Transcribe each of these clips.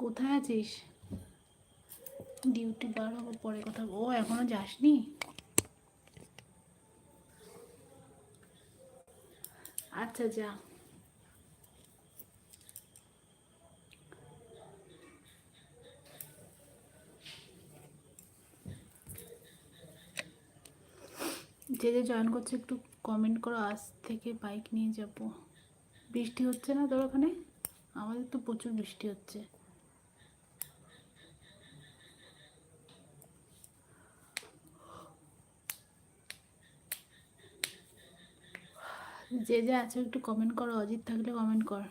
কোথায় আছিস? ডিউটি বার হব, পরে কথা ও, এখনও যাসনি? আচ্ছা যা। যে যে জয়েন করছে, একটু কমেন্ট করো। আজ থেকে বাইক নিয়ে যাব। বৃষ্টি হচ্ছে না তোর ওখানে? আমাদের তো প্রচুর বৃষ্টি হচ্ছে। যে যে আছে একটু কমেন্ট করো, অজিত থাকলে কমেন্ট কর।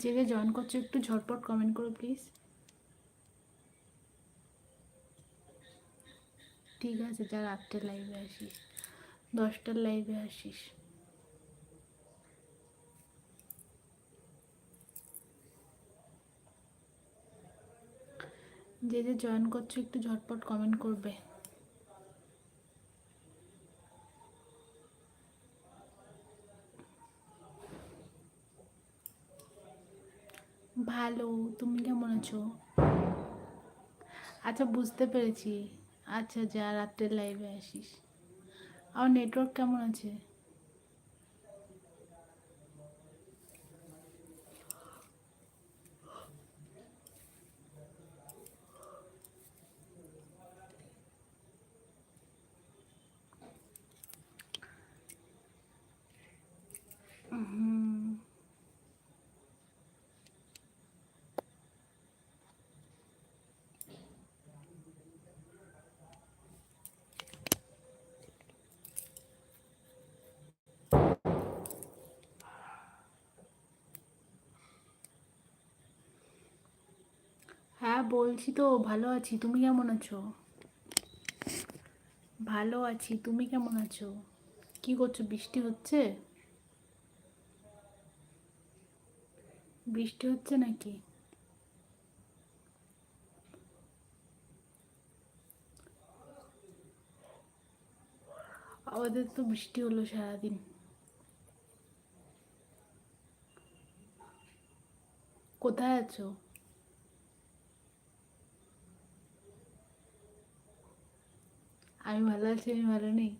যে যে জয়েন করছ, একটু ঝটপট কমেন্ট করো প্লিজ ঠিক আছে, যা রাত্রে লাইভে আসিস। দশটার লাইভে আসিস। যে যে জয়েন করছ, একটু ঝটপট কমেন্ট করবে। ভালো, তুমি কেমন আছো? আচ্ছা বুঝতে পেরেছি। আচ্ছা যা, রাত্রের লাইভে আসিস। আমার নেটওয়ার্ক কেমন আছে হুম হ্যাঁ বলছি তো, ভালো আছি। তুমি কেমন আছো? ভালো আছি। তুমি কেমন আছো? কি করছ? বৃষ্টি হচ্ছে? বৃষ্টি হচ্ছে নাকি? আমাদের তো বৃষ্টি হলো সারাদিন। কোথায় আছো? আমি ভালো আছি আমি ভালো নেই?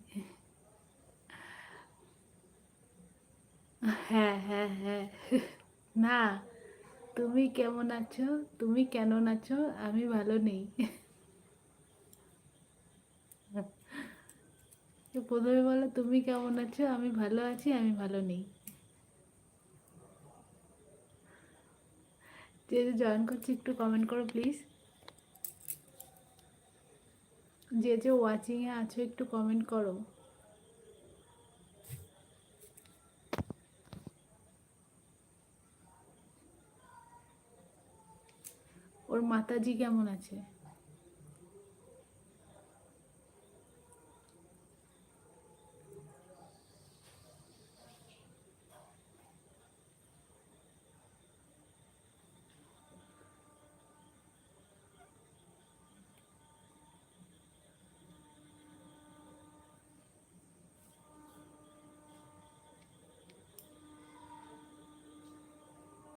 হ্যাঁ হ্যাঁ হ্যাঁ। না, তুমি কেমন আছো? তুমি কেমন আছো? আমি ভালো নেই। প্রথমে বলো, তুমি কেমন আছো? আমি ভালো আছি, আমি ভালো নেই। যে জয়েন করছি, একটু কমেন্ট করো প্লিজ যে যে ওয়াচিংয়ে আছো একটু কমেন্ট করো। ওর মাতাজি কেমন আছে?